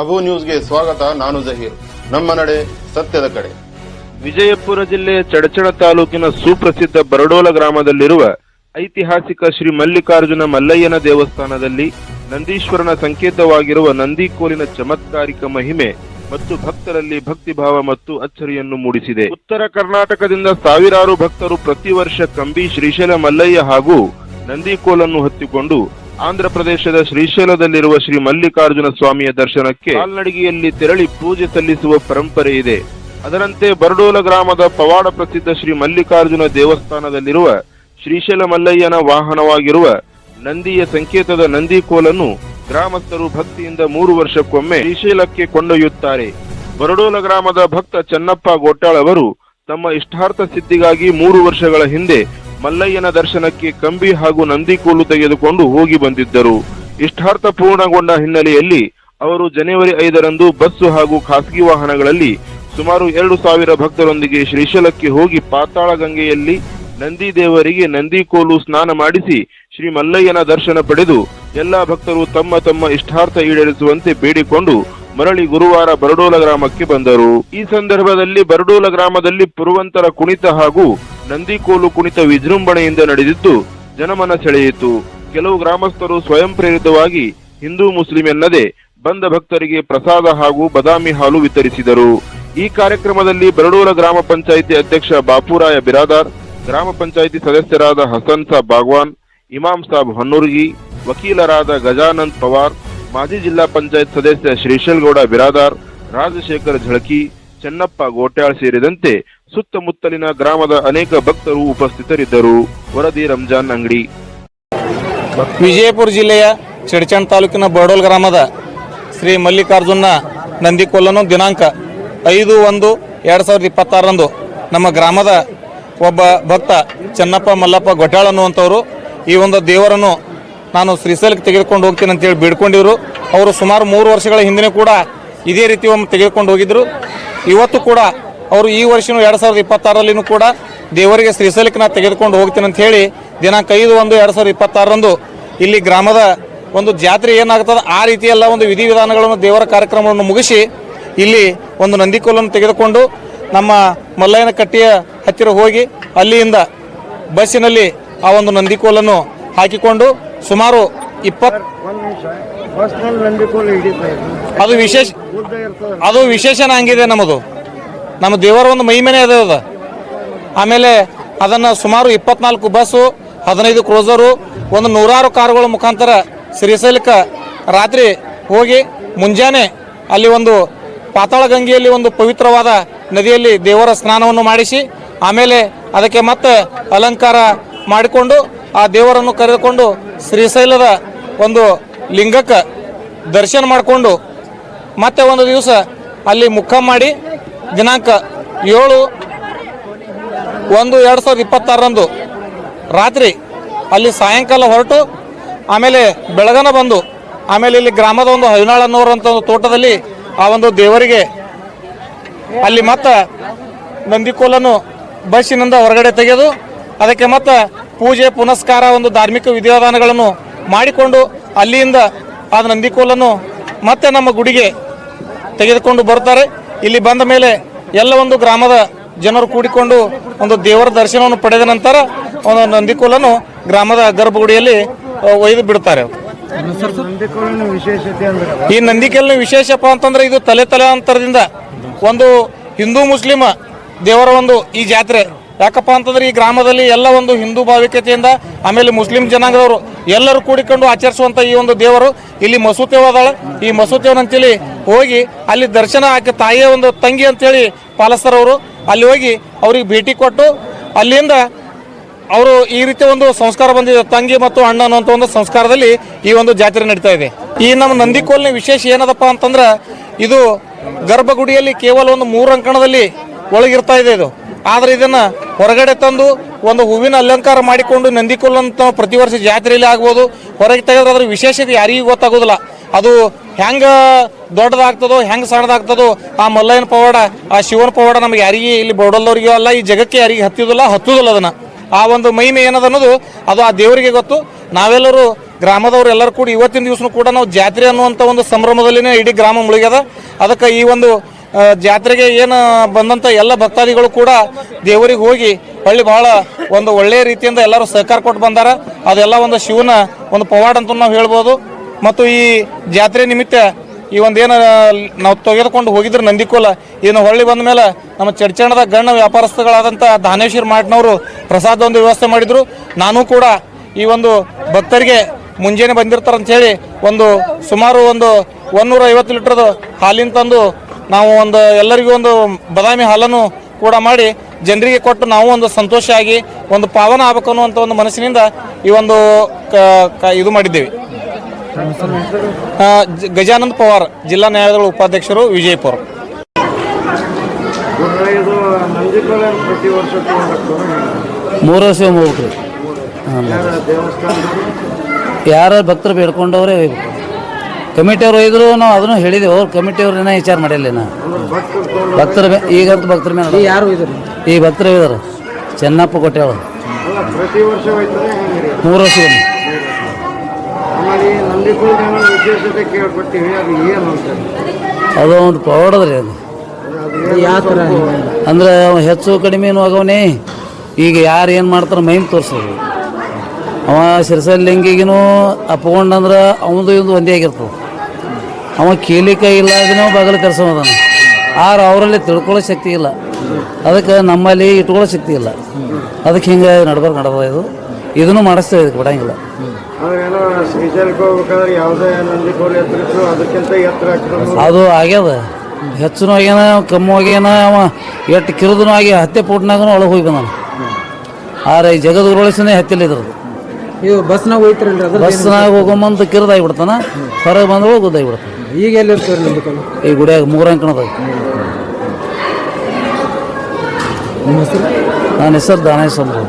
ಅಬು ನ್ಯೂಸ್ಗೆ ಸ್ವಾಗತ, ನಾನು ಜಹೀರ್. ನಮ್ಮ ನಡೆ ಸತ್ಯದ ಕಡೆ. ವಿಜಯಪುರ ಜಿಲ್ಲೆಯ ಚಡಚಣ ತಾಲೂಕಿನ ಸುಪ್ರಸಿದ್ಧ ಬರಡೋಲ ಗ್ರಾಮದಲ್ಲಿರುವ ಐತಿಹಾಸಿಕ ಶ್ರೀ ಮಲ್ಲಿಕಾರ್ಜುನ ಮಲ್ಲಯ್ಯನ ದೇವಸ್ಥಾನದಲ್ಲಿ ನಂದೀಶ್ವರನ ಸಂಕೇತವಾಗಿರುವ ನಂದಿಕೋಲಿನ ಚಮತ್ಕಾರಿಕ ಮಹಿಮೆ ಮತ್ತು ಭಕ್ತರಲ್ಲಿ ಭಕ್ತಿಭಾವ ಮತ್ತು ಅಚ್ಚರಿಯನ್ನು ಮೂಡಿಸಿದೆ. ಉತ್ತರ ಕರ್ನಾಟಕದಿಂದ ಸಾವಿರಾರು ಭಕ್ತರು ಪ್ರತಿ ವರ್ಷ ಕಂಬಿ ಶ್ರೀಶೈಲ ಮಲ್ಲಯ್ಯ ಹಾಗೂ ನಂದಿಕೋಲನ್ನು ಹತ್ತಿಕೊಂಡು ಆಂಧ್ರ ಪ್ರದೇಶದ ಶ್ರೀಶೈಲದಲ್ಲಿರುವ ಶ್ರೀ ಮಲ್ಲಿಕಾರ್ಜುನ ಸ್ವಾಮಿಯ ದರ್ಶನಕ್ಕೆ ಕಾಲ್ನಡಿಗೆಯಲ್ಲಿ ತೆರಳಿ ಪೂಜೆ ಸಲ್ಲಿಸುವ ಪರಂಪರೆ ಇದೆ. ಅದರಂತೆ ಬರಡೋಲ ಗ್ರಾಮದ ಪವಾಡ ಪ್ರಸಿದ್ಧ ಶ್ರೀ ಮಲ್ಲಿಕಾರ್ಜುನ ದೇವಸ್ಥಾನದಲ್ಲಿರುವ ಶ್ರೀಶೈಲ ಮಲ್ಲಯ್ಯನ ವಾಹನವಾಗಿರುವ ನಂದಿಯ ಸಂಕೇತದ ನಂದಿಕೋಲನ್ನು ಗ್ರಾಮಸ್ಥರು ಭಕ್ತಿಯಿಂದ ಮೂರು ವರ್ಷಕ್ಕೊಮ್ಮೆ ಶ್ರೀಶೈಲಕ್ಕೆ ಕೊಂಡೊಯ್ಯುತ್ತಾರೆ. ಬರಡೋಲ ಗ್ರಾಮದ ಭಕ್ತ ಚನ್ನಪ್ಪ ಗೋಟಾಳ್ ಅವರು ತಮ್ಮ ಇಷ್ಟಾರ್ಥ ಸಿದ್ಧಿಗಾಗಿ ಮೂರು ವರ್ಷಗಳ ಹಿಂದೆ ಮಲ್ಲಯ್ಯನ ದರ್ಶನಕ್ಕೆ ಕಂಬಿ ಹಾಗೂ ನಂದಿಕೋಲು ತೆಗೆದುಕೊಂಡು ಹೋಗಿ ಬಂದಿದ್ದರು. ಇಷ್ಟಾರ್ಥ ಪೂರ್ಣಗೊಂಡ ಹಿನ್ನೆಲೆಯಲ್ಲಿ ಅವರು ಜನವರಿ ಐದರಂದು ಬಸ್ಸು ಹಾಗೂ ಖಾಸಗಿ ವಾಹನಗಳಲ್ಲಿ ಸುಮಾರು ಎರಡು ಸಾವಿರ ಭಕ್ತರೊಂದಿಗೆ ಶ್ರೀಶೈಲಕ್ಕೆ ಹೋಗಿ ಪಾತಾಳ ಗಂಗೆಯಲ್ಲಿ ನಂದಿ ದೇವರಿಗೆ ನಂದಿಕೋಲು ಸ್ನಾನ ಮಾಡಿಸಿ ಶ್ರೀ ಮಲ್ಲಯ್ಯನ ದರ್ಶನ ಪಡೆದು ಎಲ್ಲಾ ಭಕ್ತರು ತಮ್ಮ ತಮ್ಮ ಇಷ್ಟಾರ್ಥ ಈಡೇರಿಸುವಂತೆ ಬೇಡಿಕೊಂಡು ಮರಳಿ ಗುರುವಾರ ಬರಡೋಲ ಗ್ರಾಮಕ್ಕೆ ಬಂದರು. ಈ ಸಂದರ್ಭದಲ್ಲಿ ಬರಡೋಲ ಗ್ರಾಮದಲ್ಲಿ ಪುರುವಂತರ ಕುಣಿತ ಹಾಗೂ ನಂದಿಕೋಲು ಕುಣಿತ ವಿಜೃಂಭಣೆಯಿಂದ ನಡೆದಿದ್ದು ಜನಮನ ಸೆಳೆಯಿತು. ಕೆಲವು ಗ್ರಾಮಸ್ಥರು ಸ್ವಯಂ ಪ್ರೇರಿತವಾಗಿ ಹಿಂದೂ ಮುಸ್ಲಿಂ ಎನ್ನದೆ ಬಂದ ಭಕ್ತರಿಗೆ ಪ್ರಸಾದ ಹಾಗೂ ಬದಾಮಿ ಹಾಲು ವಿತರಿಸಿದರು. ಈ ಕಾರ್ಯಕ್ರಮದಲ್ಲಿ ಬರಡೂರ ಗ್ರಾಮ ಪಂಚಾಯಿತಿ ಅಧ್ಯಕ್ಷ ಬಾಪುರಾಯ ಬಿರಾದಾರ್, ಗ್ರಾಮ ಪಂಚಾಯಿತಿ ಸದಸ್ಯರಾದ ಹಸನ್ ಸಾಬ್ ಬಾಗ್ವಾನ್, ಇಮಾಮ್ ಸಾಬ್ ಹೊನ್ನೂರ್ಗಿ, ವಕೀಲರಾದ ಗಜಾನಂದ್ ಪವಾರ್, ಮಾಜಿ ಜಿಲ್ಲಾ ಪಂಚಾಯತ್ ಸದಸ್ಯ ಶ್ರೀಶೈಲ್ಗೌಡ ಬಿರಾದಾರ್, ರಾಜಶೇಖರ್ ಝಳಕಿ, ಚೆನ್ನಪ್ಪ ಗೋಟ್ಯಾಳ್ ಸೇರಿದಂತೆ ಸುತ್ತಮುತ್ತಲಿನ ಗ್ರಾಮದ ಅನೇಕ ಭಕ್ತರು ಉಪಸ್ಥಿತರಿದ್ದರು. ವರದಿ ರಂಜಾನ್ ಅಂಗಡಿ. ವಿಜಯಪುರ ಜಿಲ್ಲೆಯ ಚಿಡಚಣ್ ತಾಲೂಕಿನ ಬಡೋಲ್ ಗ್ರಾಮದ ಶ್ರೀ ಮಲ್ಲಿಕಾರ್ಜುನ ನಂದಿಕೊಲ್ಲನು ದಿನಾಂಕ ಐದು ಒಂದು ಎರಡು ಸಾವಿರದ ಇಪ್ಪತ್ತಾರರಂದು ನಮ್ಮ ಗ್ರಾಮದ ಒಬ್ಬ ಭಕ್ತ ಚೆನ್ನಪ್ಪ ಮಲ್ಲಪ್ಪ ಗೊಟ್ಯಾಳ ಅನ್ನುವಂಥವ್ರು ಈ ಒಂದು ದೇವರನ್ನು ನಾನು ಶ್ರೀಶೈಲಕ್ಕೆ ತೆಗೆದುಕೊಂಡು ಹೋಗ್ತೀನಿ ಅಂತೇಳಿ ಬೇಡ್ಕೊಂಡಿದ್ರು. ಅವರು ಸುಮಾರು ಮೂರು ವರ್ಷಗಳ ಹಿಂದೆ ಕೂಡ ಇದೇ ರೀತಿ ಒಮ್ಮೆ ತೆಗೆದುಕೊಂಡು ಹೋಗಿದ್ರು. ಇವತ್ತು ಕೂಡ ಅವರು ಈ ವರ್ಷನೂ ಎರಡು ಸಾವಿರದ ಇಪ್ಪತ್ತಾರರಲ್ಲಿನೂ ಕೂಡ ದೇವರಿಗೆ ಶ್ರೀಶೈಲಕ್ಕೆ ನಾನು ತೆಗೆದುಕೊಂಡು ಹೋಗ್ತೀನಿ ಅಂತ ಹೇಳಿ ದಿನಾಂಕ ಐದು ಒಂದು ಎರಡು ಸಾವಿರದ ಇಪ್ಪತ್ತಾರರಂದು ಇಲ್ಲಿ ಗ್ರಾಮದ ಒಂದು ಜಾತ್ರೆ ಏನಾಗ್ತದೆ ಆ ರೀತಿಯೆಲ್ಲ ಒಂದು ವಿಧಿವಿಧಾನಗಳನ್ನು ದೇವರ ಕಾರ್ಯಕ್ರಮವನ್ನು ಮುಗಿಸಿ ಇಲ್ಲಿ ಒಂದು ನಂದಿಕೋಲನ್ನು ತೆಗೆದುಕೊಂಡು ನಮ್ಮ ಮಲ್ಲಯ್ಯನ ಕಟ್ಟಿಯ ಹತ್ತಿರ ಹೋಗಿ ಅಲ್ಲಿಯಿಂದ ಬಸ್ಸಿನಲ್ಲಿ ಆ ಒಂದು ನಂದಿಕೋಲನ್ನು ಹಾಕಿಕೊಂಡು ಸುಮಾರು ಇಪ್ಪತ್ತು ಅದು ವಿಶೇಷ ಅದು ವಿಶೇಷನ ಹಂಗಿದೆ ನಮ್ಮದು. ನಮ್ಮ ದೇವರ ಒಂದು ಮಹಿಮೆನೇ ಅದ ಅದು. ಆಮೇಲೆ ಅದನ್ನು ಸುಮಾರು ಇಪ್ಪತ್ನಾಲ್ಕು ಬಸ್ಸು, ಹದಿನೈದು ಕ್ರೋಸರು, ಒಂದು ನೂರಾರು ಕಾರುಗಳ ಮುಖಾಂತರ ಶ್ರೀಶೈಲಕ್ಕೆ ರಾತ್ರಿ ಹೋಗಿ ಮುಂಜಾನೆ ಅಲ್ಲಿ ಒಂದು ಪಾತಾಳ ಗಂಗೆಯಲ್ಲಿ ಒಂದು ಪವಿತ್ರವಾದ ನದಿಯಲ್ಲಿ ದೇವರ ಸ್ನಾನವನ್ನು ಮಾಡಿಸಿ, ಆಮೇಲೆ ಅದಕ್ಕೆ ಮತ್ತೆ ಅಲಂಕಾರ ಮಾಡಿಕೊಂಡು ಆ ದೇವರನ್ನು ಕರೆದುಕೊಂಡು ಶ್ರೀಶೈಲದ ಒಂದು ಲಿಂಗಕ್ಕೆ ದರ್ಶನ ಮಾಡಿಕೊಂಡು ಮತ್ತೆ ಒಂದು ದಿವಸ ಅಲ್ಲಿ ಮುಖ ಮಾಡಿ ದಿನಾಂಕ ಏಳು ಒಂದು ಎರಡು ಸಾವಿರದ ಇಪ್ಪತ್ತಾರರಂದು ರಾತ್ರಿ ಅಲ್ಲಿ ಸಾಯಂಕಾಲ ಹೊರಟು, ಆಮೇಲೆ ಬೆಳಗನ ಬಂದು, ಆಮೇಲೆ ಇಲ್ಲಿ ಗ್ರಾಮದ ಒಂದು ಹದಿನಾಳು ಅನ್ನೋರಂಥ ಒಂದು ತೋಟದಲ್ಲಿ ಆ ಒಂದು ದೇವರಿಗೆ ಅಲ್ಲಿ ಮತ್ತೆ ನಂದಿಕೋಲನ್ನು ಬಸ್ಸಿನಿಂದ ಹೊರಗಡೆ ತೆಗೆದು, ಅದಕ್ಕೆ ಮತ್ತೆ ಪೂಜೆ, ಪುನಸ್ಕಾರ, ಒಂದು ಧಾರ್ಮಿಕ ವಿಧಿವಿಧಾನಗಳನ್ನು ಮಾಡಿಕೊಂಡು ಅಲ್ಲಿಯಿಂದ ಆ ನಂದಿಕೋಲನ್ನು ಮತ್ತೆ ನಮ್ಮ ಗುಡಿಗೆ ತೆಗೆದುಕೊಂಡು ಬರ್ತಾರೆ ಇಲ್ಲಿ ಬಂದ ಮೇಲೆ ಎಲ್ಲ ಒಂದು ಗ್ರಾಮದ ಜನರು ಕೂಡಿಕೊಂಡು ಒಂದು ದೇವರ ದರ್ಶನವನ್ನು ಪಡೆದ ನಂತರ ಒಂದು ನಂದಿಕೋಲನ್ನು ಗ್ರಾಮದ ಗರ್ಭಗುಡಿಯಲ್ಲಿ ಒಯ್ದು ಬಿಡ್ತಾರೆ ಅಂದ್ರೆ ಈ ನಂದಿಕೋಲಿನ ವಿಶೇಷಪ್ಪ ಅಂತಂದ್ರೆ ಇದು ತಲೆ ತಲೆ ಅಂತರದಿಂದ ಒಂದು ಹಿಂದೂ ಮುಸ್ಲಿಂ ದೇವರ ಒಂದು ಈ ಜಾತ್ರೆ. ಯಾಕಪ್ಪ ಅಂತಂದ್ರೆ ಈ ಗ್ರಾಮದಲ್ಲಿ ಎಲ್ಲ ಒಂದು ಹಿಂದೂ ಭಾವಿಕತೆಯಿಂದ, ಆಮೇಲೆ ಮುಸ್ಲಿಂ ಜನಾಂಗದವರು ಎಲ್ಲರೂ ಕೂಡಿಕೊಂಡು ಆಚರಿಸುವಂತ ಈ ಒಂದು ದೇವರು ಇಲ್ಲಿ ಮಸೂತೆ ಹೋದಾಳ ಈ ಮಸೂತೆವನಂತೇಳಿ ಹೋಗಿ ಅಲ್ಲಿ ದರ್ಶನ ಹಾಕಿ ತಾಯಿಯ ಒಂದು ತಂಗಿ ಅಂತೇಳಿ ಪಾಲಸ್ತರವರು ಅಲ್ಲಿ ಹೋಗಿ ಅವ್ರಿಗೆ ಭೇಟಿ ಕೊಟ್ಟು ಅಲ್ಲಿಂದ ಅವರು ಈ ರೀತಿ ಒಂದು ಸಂಸ್ಕಾರ ಬಂದಿದೆ. ತಂಗಿ ಮತ್ತು ಅಣ್ಣ ಅನ್ನುವಂಥ ಒಂದು ಸಂಸ್ಕಾರದಲ್ಲಿ ಈ ಒಂದು ಜಾತ್ರೆ ನಡೀತಾ ಇದೆ. ಈ ನಮ್ಮ ನಂದಿಕೋಲ್ನ ವಿಶೇಷ ಏನದಪ್ಪ ಅಂತಂದ್ರೆ ಇದು ಗರ್ಭಗುಡಿಯಲ್ಲಿ ಕೇವಲ ಒಂದು ಮೂರು ಅಂಕಣದಲ್ಲಿ ಒಳಗಿರ್ತಾ ಇದೆ ಇದು. ಆದ್ರೆ ಇದನ್ನ ಹೊರಗಡೆ ತಂದು ಒಂದು ಹೂವಿನ ಅಲಂಕಾರ ಮಾಡಿಕೊಂಡು ನಂದಿಕೋಲ್ ಅಂತ ಪ್ರತಿ ವರ್ಷ ಜಾತ್ರೆಯಲ್ಲಿ ಆಗ್ಬೋದು. ಹೊರಗೆ ತೆಗೆದ್ರೆ ಅದ್ರ ವಿಶೇಷತೆ ಯಾರಿಗೂ ಗೊತ್ತಾಗೋದಿಲ್ಲ. ಅದು ಹೆಂಗೆ ದೊಡ್ಡದಾಗ್ತದೋ, ಹೆಂಗೆ ಸಣ್ಣದಾಗ್ತದೋ, ಆ ಮಲ್ಲಯ್ಯನ ಪವಾಡ, ಆ ಶಿವನ ಪವಾಡ ನಮ್ಗೆ ಯಾರಿಗೆ ಇಲ್ಲಿ ಬೋಡಲ್ದವ್ರಿಗೆ ಅಲ್ಲ, ಈ ಜಗಕ್ಕೆ ಯಾರಿಗೆ ಹತ್ತಿದಲ್ಲ ಹತ್ತುದಿಲ್ಲ ಅದನ್ನ. ಆ ಒಂದು ಮಹಿಮೆ ಏನದ ಅನ್ನೋದು ಅದು ಆ ದೇವರಿಗೆ ಗೊತ್ತು. ನಾವೆಲ್ಲರೂ ಗ್ರಾಮದವರು ಎಲ್ಲರೂ ಕೂಡ ಇವತ್ತಿನ ದಿವಸ ಕೂಡ ನಾವು ಜಾತ್ರೆ ಅನ್ನುವಂಥ ಒಂದು ಸಂಭ್ರಮದಲ್ಲಿನೇ ಇಡೀ ಗ್ರಾಮ ಮುಳುಗ್ಯದ. ಅದಕ್ಕೆ ಈ ಒಂದು ಜಾತ್ರೆಗೆ ಏನು ಬಂದಂಥ ಎಲ್ಲ ಭಕ್ತಾದಿಗಳು ಕೂಡ ದೇವರಿಗೆ ಹೋಗಿ ಹಳ್ಳಿ ಬಹಳ ಒಂದು ಒಳ್ಳೆಯ ರೀತಿಯಿಂದ ಎಲ್ಲರೂ ಸಹಕಾರ ಕೊಟ್ಟು ಬಂದಾರ. ಅದೆಲ್ಲ ಒಂದು ಶಿವನ ಒಂದು ಪವಾಡ ಅಂತ ನಾವು ಹೇಳ್ಬೋದು. ಮತ್ತು ಈ ಜಾತ್ರೆ ನಿಮಿತ್ತ ಈ ಒಂದೇನು ನಾವು ತೆಗೆದುಕೊಂಡು ಹೋಗಿದ್ರು ನಂದಿಕೋಲ, ಇನ್ನು ಹೊಳ್ಳಿ ಬಂದ ಮೇಲೆ ನಮ್ಮ ಚಡ್ಚಣದ ಗಣ್ಯ ವ್ಯಾಪಾರಸ್ಥಗಳಾದಂಥ ದಾನೇಶ್ವರ್ ಮಾಟ್ನವರು ಪ್ರಸಾದ ಒಂದು ವ್ಯವಸ್ಥೆ ಮಾಡಿದರು. ನಾನು ಕೂಡ ಈ ಒಂದು ಭಕ್ತರಿಗೆ ಮುಂಜಾನೆ ಬಂದಿರ್ತಾರೆ ಅಂತ ಹೇಳಿ ಒಂದು ಸುಮಾರು ಒಂದು ಒಂದೂರ ಐವತ್ತು ಲೀಟ್ರದು ಹಾಲಿನ ತಂದು ನಾವು ಒಂದು ಎಲ್ಲರಿಗೂ ಒಂದು ಬದಾಮಿ ಹಾಲನ್ನು ಕೂಡ ಮಾಡಿ ಜನರಿಗೆ ಕೊಟ್ಟು ನಾವು ಒಂದು ಸಂತೋಷ ಆಗಿ ಒಂದು ಪಾವನ ಆಗಬೇಕು ಅನ್ನುವಂಥ ಒಂದು ಮನಸ್ಸಿನಿಂದ ಈ ಒಂದು ಇದು ಮಾಡಿದ್ದೇವೆ. ಗಜಾನಂದ ಪವಾರ್, ಜಿಲ್ಲಾ ನ್ಯಾಯಾಲಯದ ಉಪಾಧ್ಯಕ್ಷರು ವಿಜಯಪುರ. ಮೂರು ವರ್ಷ ಹೋಗ್ಬೇಕು ಯಾರ ಭಕ್ತರು ಬೇಡ್ಕೊಂಡವ್ರೆ ಕಮಿಟಿಯವ್ರು ಒಯ್ದ್ರು ನಾವು ಅದನ್ನು ಹೇಳಿದೆವು. ಅವ್ರು ಕಮಿಟಿಯವ್ರು ಏನೋ ವಿಚಾರ ಮಾಡಿಲ್ಲ ನಾ ಭಕ್ತರು ತಗೊಂಡು ಭಕ್ತರ ಮೇ ಈಗಂತೂ ಭಕ್ತರ ಮೇಲೆ ಯಾರು ಈ ಭಕ್ತರು ಇದಾರೆ. ಚೆನ್ನಪ್ಪ ವರ್ಷ ಮೂರು ವರ್ಷ ಅದು ಒಂದು ಪೌಡದ್ರಿ ಅದು. ಅಂದ್ರೆ ಹೆಚ್ಚು ಕಡಿಮೆ ಆಗವನೇ. ಈಗ ಯಾರು ಏನು ಮಾಡ್ತಾರೆ ಮೈಮ್ ತೋರಿಸೋದು. ಅವ ಶಿರಸಲಿಂಗಿಗೂ ಅಪ್ಕೊಂಡಂದ್ರೆ ಅವನದು ಇವಂದು ಒಂದೇ ಆಗಿರ್ತದೆ. ಅವ ಕೇಳಿಕ ಇಲ್ಲ ಅದನ್ನ ಬಾಗಿಲು ಅದನ್ನು ಆರು ಅವರಲ್ಲಿ ತಿಳ್ಕೊಳ್ಳೋ ಶಕ್ತಿ ಇಲ್ಲ. ಅದಕ್ಕೆ ನಮ್ಮಲ್ಲಿ ಇಟ್ಕೊಳ್ಳೋ ಶಕ್ತಿ ಇಲ್ಲ. ಅದಕ್ಕೆ ಹಿಂಗೆ ನಡ್ಬಾರ್ದು ನಡ್ದ ಇದು. ಇದನ್ನು ಮಾಡಿಸ್ತೇವೆ ಇದಕ್ಕೆ ಬಿಡಂಗಿಲ್ಲ. ಅದು ಆಗ್ಯದ. ಹೆಚ್ಚು ಆಗ್ಯಾನ ಕಮ್ಮಿ ಆಗ್ಯಾನ ಅವ ಎಟ್ಟು ಕಿರಿದನು ಆಗಿ ಹತ್ತೆ ಪುಟ್ನಾಗನು ಒಳಗೆ ಹೋಗಿ ಬಂದಾನ. ಈ ಉರುಳಿಸಿನೇ ಹತ್ತಿಲ್ಲ ಇದ್ರದ್ದು. ಇದು ಬಸ್ನಾಗ ಹೋಯ್ತಿರಲ್ರಿ ಅದ್ರ ಬಸ್ನಾಗ ಹೋಗೊಂಬಂದು ಕಿರಿದಾಗಿಬಿಡ್ತಾನ ಹೊರಗೆ ಬಂದಳು ಗುದ್ದಾಗಿಬಿಡ್ತಾನ ಈಗ ಎಲ್ಲಿ ಇರ್ತಾರೆ ನಂಬಿಕಲ್ಲ ಈ ಗುಡಿಯಾಗ ಮೂರಂಕಣದಾಗ ನಿಮ್ಮ ನನ್ನ ಹೆಸರು? ದಾನೇಶ್ ಸಂಭವ